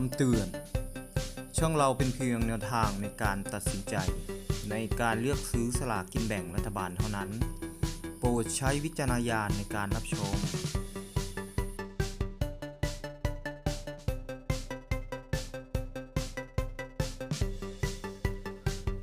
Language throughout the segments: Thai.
คำเตือน ช่องเราเป็นเพียงแนวทางในการตัดสินใจ ในการเลือกซื้อสลากกินแบ่งรัฐบาลเท่านั้น โปรดใช้วิจารณญาณในการรับชม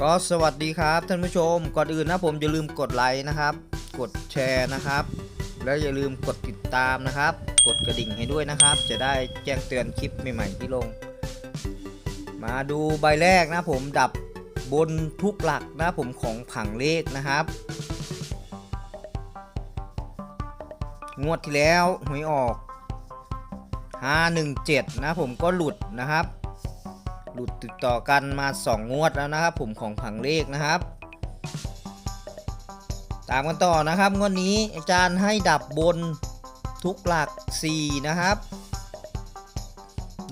ก็สวัสดีครับท่านผู้ชม ก่อนอื่นนะผมอย่าลืมกดไลค์นะครับ กดแชร์นะครับ แล้วอย่าลืมกดติดตามนะครับ กดกระดิ่งให้ด้วยนะครับ จะได้แจ้งเตือนคลิปใหม่ ๆ ที่ลง มาดูใบแรกนะผมดับบนทุกหลักนะผมของผังเลขนะครับ งวดที่แล้วหวยออก 517 นะผมก็หลุดนะครับ หลุดติดต่อกันมา 2 งวดแล้วนะครับ ผมของผังเลขนะครับตามกันต่อนะครับงวดนี้อาจารย์ให้ดับบน ทุกหลัก 4 นะครับ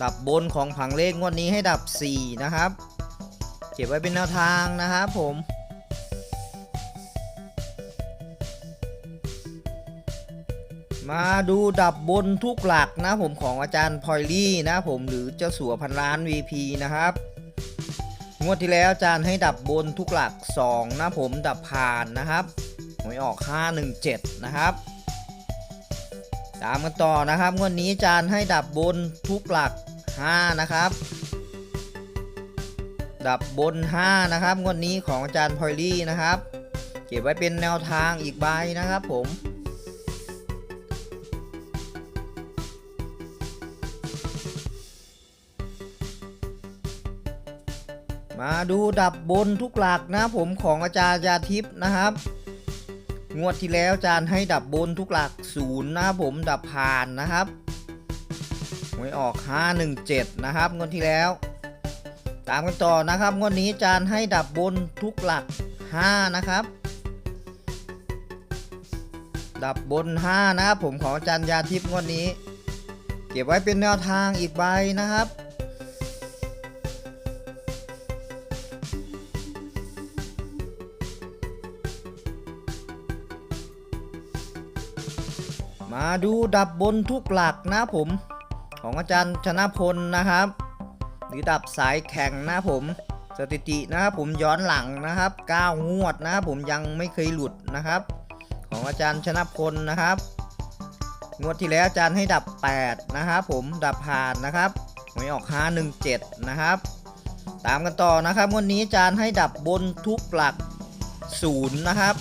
ดับบนของผังเลขงวดนี้ให้ดับ 4 นะครับ เก็บไว้เป็นแนวทางนะครับผมมาดูดับบนทุกหลักนะผมของอาจารย์พลอยลี่นะผมหรือเจ้าสัวพันล้าน VP นะครับ งวดที่แล้วอาจารย์ให้ดับบนทุกหลัก 2 นะผมดับผ่านนะครับหวยออก 517 นะครับ ตามกันต่อนะครับงวดนี้อาจารย์ให้ดับบนทุกหลัก 5 นะครับ ดับบน 5 นะครับงวดนี้ของอาจารย์พอยลี่นะครับ เก็บไว้เป็นแนวทางอีกใบนะครับผมมาดูดับบนทุกหลักนะผมของอาจารย์ยาทิพย์นะครับ งวดที่แล้วจารย์ให้ดับบนทุกหลักศูนย์นะครับผมดับผ่านนะครับหวยออก 517 นะครับงวดที่แล้ว ตามกันต่อนะครับงวดนี้จารย์ให้ดับบนทุกหลัก 5 นะครับ ดับบน 5 นะครับผมของอาจารย์ยาทิพย์งวดนี้ เก็บไว้เป็นแนวทางอีกใบนะครับ มาดูดับบนทุกหลักนะผม ของอาจารย์ชนะพลนะครับ หรือดับสายแข่งนะผม สถิตินะครับผมย้อนหลังนะครับ 9 งวดนะครับผมยังไม่เคยหลุดนะครับ ของอาจารย์ชนะพลนะครับ งวดที่แล้วอาจารย์ให้ดับ 8 นะครับผมดับผ่านนะครับหวยออก 517 นะครับ ตามกันต่อนะครับ งวดนี้อาจารย์ให้ดับบนทุกหลัก0นะครับ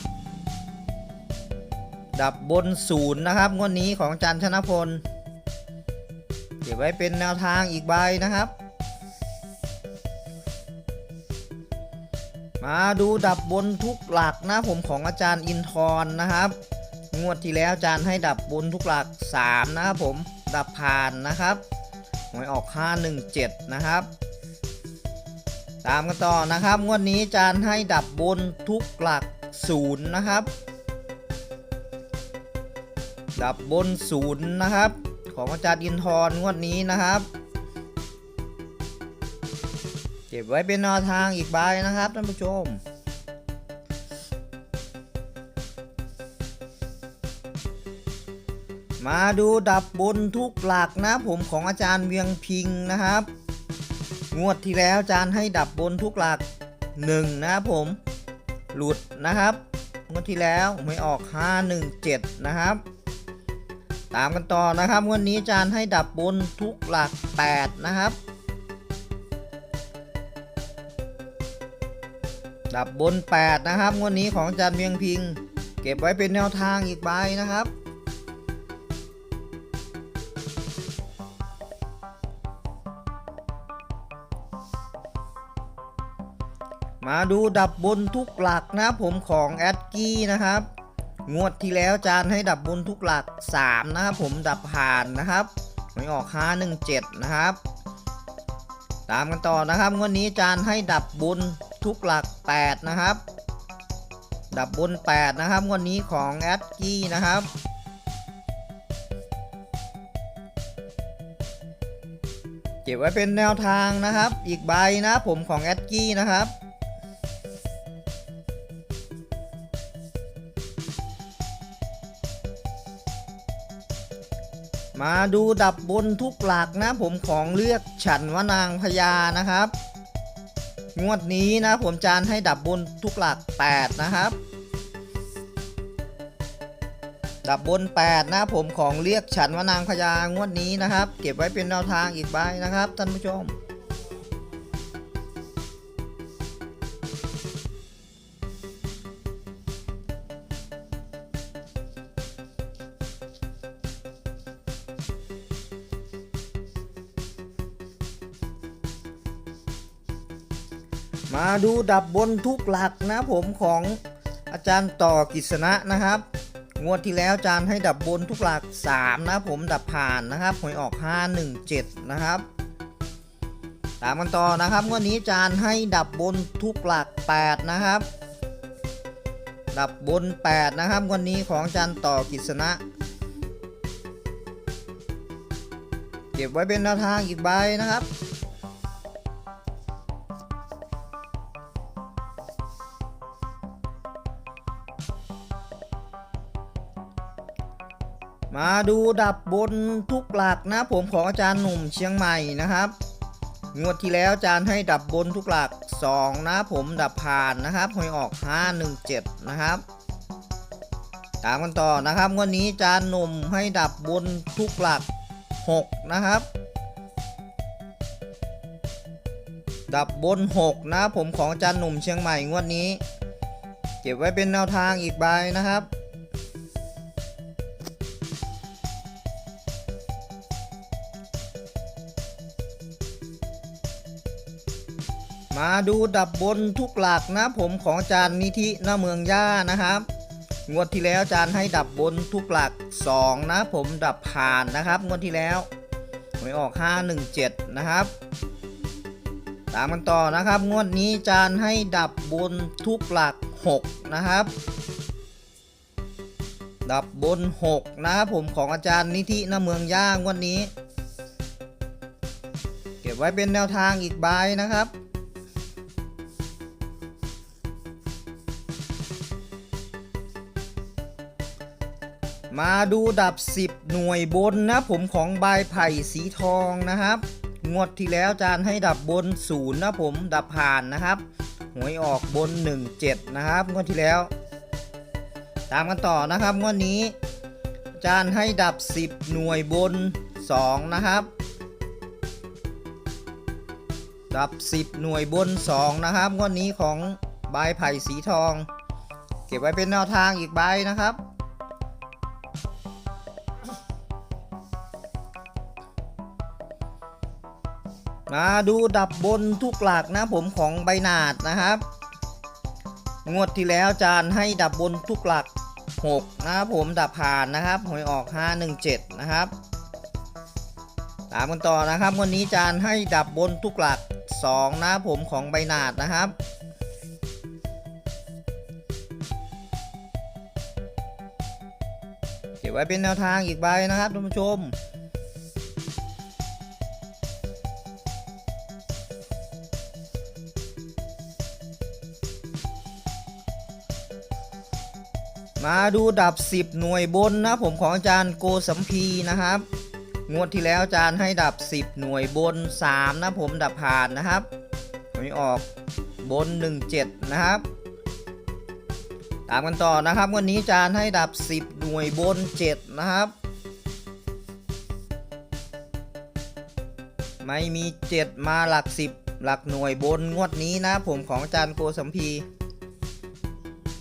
ดับบนศูนย์นะครับงวดนี้ของอาจารย์ชนะพล เก็บไว้เป็นแนวทางอีกใบนะครับ มาดูดับบนทุกหลักนะผมของอาจารย์อินทร์นะครับ งวดที่แล้วอาจารย์ให้ดับบนทุกหลัก 3 นะครับผมดับผ่านนะครับหวยออก 517 นะครับตามกันต่อนะครับ งวดนี้อาจารย์ให้ดับบนทุกหลัก0นะครับ ดับบนศูนย์นะครับ ของอาจารย์อินทร์งวดนี้นะครับ เก็บไว้เป็นแนวทางอีกใบนะครับท่านผู้ชมมาดูดับบนทุกหลักนะผมของอาจารย์เวียงพิงนะครับ งวดที่แล้วอาจารย์ให้ดับบนทุกหลัก 1 นะครับผม หลุดนะครับ งวดที่แล้วไม่ออก 517 นะครับ ตามกันต่อนะครับวันนี้จารย์ให้ดับบนทุกหลัก 8 นะครับ ดับบน 8 นะครับวันนี้ของจารย์เมียงพิง เก็บไว้เป็นแนวทางอีกใบนะครับ มาดูดับบนทุกหลักนะผมของแอดกี้นะครับ งวดที่แล้วจารย์ให้ดับบนทุกหลัก 3 นะครับผมดับผ่านนะครับไม่ออก 517 นะครับ ตามกันต่อนะครับ งวดนี้จารย์ให้ดับบนทุกหลัก 8 นะครับ ดับบน 8 นะครับ งวดนี้ของแอดกี้นะครับเก็บไว้เป็นแนวทางนะครับ อีกใบนะผมของแอดกี้นะครับ มาดูดับบนทุกหลักนะ ผมของเลือกฉันวนางพญานะครับ งวดนี้นะผมจานให้ดับบนทุกหลัก 8 นะครับ ดับบน 8 นะผมของเรียกฉันว่านางพญางวดนี้นะครับ เก็บไว้เป็นแนวทางอีกใบนะครับท่านผู้ชม มาดูดับบนทุกหลักนะผมของอาจารย์ต่อกิษณะนะครับ งวดที่แล้วอาจารย์ให้ดับบนทุกหลัก 3 นะผมดับผ่านนะครับหวยออก 517 นะครับ ตามกันต่อนะครับงวดนี้อาจารย์ให้ดับบนทุกหลัก 8 นะครับ ดับบน 8 นะครับงวันนี้ของอาจารย์ต่อกิษณะเก็บไว้เป็นแนวทางอีกใบนะครับ มาดูดับบนทุกหลักนะผมของอาจารย์หนุ่มเชียงใหม่นะครับ งวดที่แล้วอาจารย์ให้ดับบนทุกหลัก 2 นะผมดับผ่านนะครับหวยออก 517 นะครับตามกันต่อนะครับงวดนี้อาจารย์หนุ่มให้ดับบนทุกหลัก 6 นะครับ ดับบน 6 นะผมของอาจารย์หนุ่มเชียงใหม่งวดนี้ เก็บไว้เป็นแนวทางอีกใบนะครับ มาดูดับบนทุกหลักนะผมของอาจารย์นิธิหน้าเมืองย่านะครับ งวดที่แล้วอาจารย์ให้ดับบนทุกหลัก 2 นะผมดับผ่านนะครับ งวดที่แล้วหวยออก 517 นะครับ ตามกันต่อนะครับ งวดนี้อาจารย์ให้ดับบนทุกหลัก 6 นะครับ ดับบน 6 นะครับผมของอาจารย์นิธิหน้าเมืองย่างวดนี้ เก็บไว้เป็นแนวทางอีกใบนะครับ มาดูดับ 10 หน่วยบนนะผมของใบไผ่สีทองนะครับงวดที่แล้วจารย์ให้ดับบนศูนย์นะผมดับผ่านนะครับหวยออกบน 17 นะครับงวดที่แล้ว ตามกันต่อนะครับงวดนี้ จารย์ให้ดับ 10 หน่วยบน 2 นะครับ ดับ 10 หน่วยบน 2 นะครับงวดนี้ของใบไผ่สีทอง เก็บไว้เป็นแนวทางอีกใบนะครับ มาดูดับบนทุกหลักนะผมของใบนาดนะครับ งวดที่แล้วจารย์ให้ดับบนทุกหลัก 6 นะครับผมดับผ่านนะครับหวยออก 517 นะครับตามกันต่อนะครับวันนี้จารย์ให้ดับบนทุกหลัก 2 นะผมของใบนาดนะครับเก็บไว้เป็นแนวทางอีกใบนะครับท่านผู้ชม มาดูดับ 10 หน่วยบนนะผมของอาจารย์โกสัมพีนะครับ งวดที่แล้วอาจารย์ให้ดับ 10 หน่วยบน 3 นะผมดับผ่านนะครับหวยออกบน 17 นะครับ ตามกันต่อนะครับ วันนี้อาจารย์ให้ดับ 10 หน่วยบน 7 นะครับ ไม่มี 7 มาหลัก 10 หลักหน่วยบนงวดนี้นะผมของอาจารย์โกสัมพี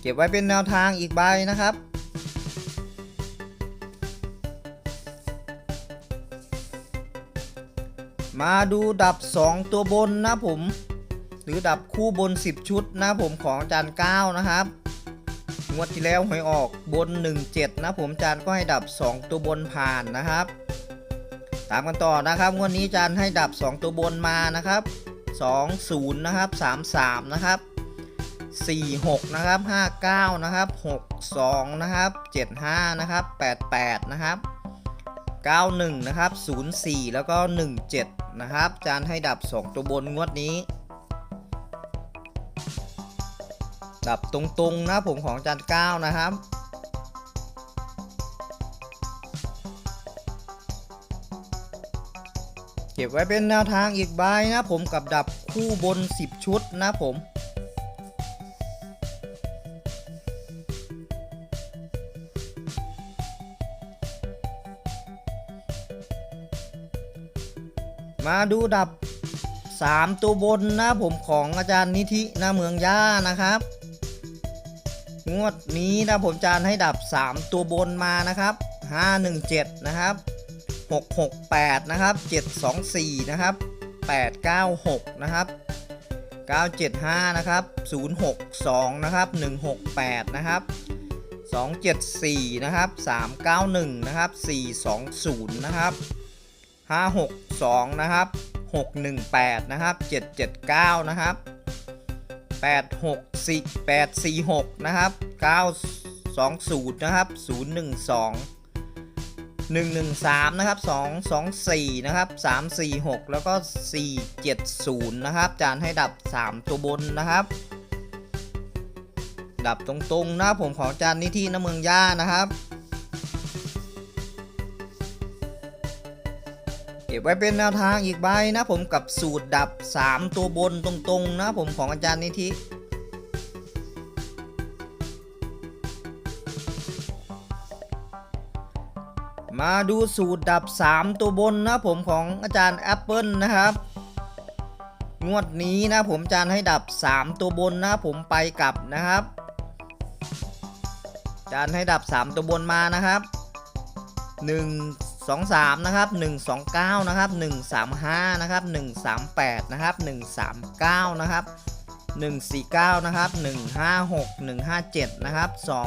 ก็บไว้เป็นแนวทางอีกใบนะครับ มาดูดับ 2 ตัวบนนะผม หรือดับคู่บน 10 ชุดนะผมของอาจารย์9นะครับงวดที่แล้วหวยออกบน 17 นะผมจารย์ก็ให้ดับ 2 ตัวบนผ่านนะครับ ตามกันต่อนะครับงวดนี้จารย์ให้ดับ 2 ตัวบนมานะครับ 2 0 นะครับ 33 นะครับ 46 นะครับ 59 นะครับ 62 นะครับ 75 นะครับ 88 นะครับ 91 นะครับ 04 แล้วก็ 17 นะครับ จารย์ให้ดับ 2 ตัวบนงวดนี้ ดับตรงๆนะผมของอาจารย์9นะครับเก็บไว้เป็นแนวทางอีกใบนะผมกับดับคู่บน 10 ชุดนะผม มาดูดับ 3 ตัวบนนะผมของอาจารย์นิธินะเมืองย่านะครับ งวดนี้นะผมจานให้ดับ 3 ตัวบนมานะครับ 517 นะครับ 668 นะครับ 724 นะครับ 896 นะครับ 975 นะครับ 062 นะครับ 168 นะครับ 274 นะครับ 391 นะครับ 420 นะครับ 562 นะครับ 618 นะครับ 779 นะครับ 864 846 นะครับ 920 นะครับ 012 113 นะครับ 224 นะครับ 346 แล้วก็ 470 นะครับ จานให้ดับ 3 ตัวบนนะครับ ดับตรงๆนะผมของจานนิธิน้ำเมืองย่านะครับ ก็บไว้เป็นแนวทางอีกใบนะผมกับสูตรดับ 3 ตัวบนตรงๆ นะผมของอาจารย์นิธิมาดูสูตรดับ 3 ตัวบนนะผมของอาจารย์แอปเปิลนะครับ งวดนี้นะผมอาจารย์ให้ดับ 3 ตัวบนนะผมไปกลับนะครับอาจารย์ให้ดับ 3 ตัวบนมานะครับ 1 2 3 นะครับ 1 2 9 นะครับ 1 3 5 นะครับ 1 3 8 นะครับ 1 3 9 นะครับ 1 4 9 นะครับ 1 5 6 1 5 7 นะครับ 2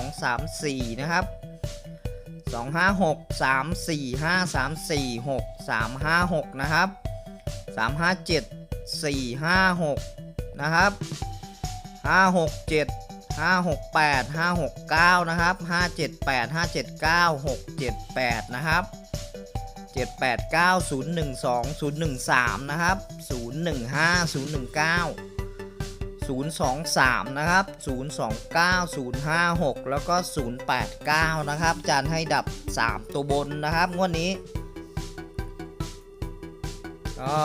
3 4 นะครับ 2 5 6 3 4 5 3 4 6 3 5 6 นะครับ 3 5 7 4 5 6 นะครับ 5 6 7 5 6 8 5 6 9 นะครับ 5 7 8 5 7 9 6 7 8 นะครับ 7 8 9 0 1 2 0 1 3 นะครับ 0 1 5 0 1 9 023 นะครับ 029 056 แล้วก็ 089 นะครับ จานให้ดับ 3 ตัวบนนะครับ งวดนี้ ก็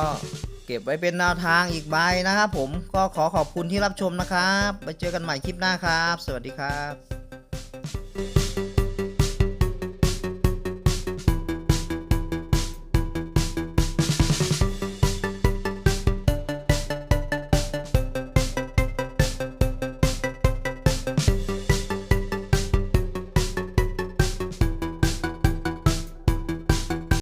เก็บไว้เป็นแนวทางอีกใบนะครับผม ก็ขอขอบคุณที่รับชมนะครับ ไปเจอกันใหม่คลิปหน้าครับ สวัสดีครับ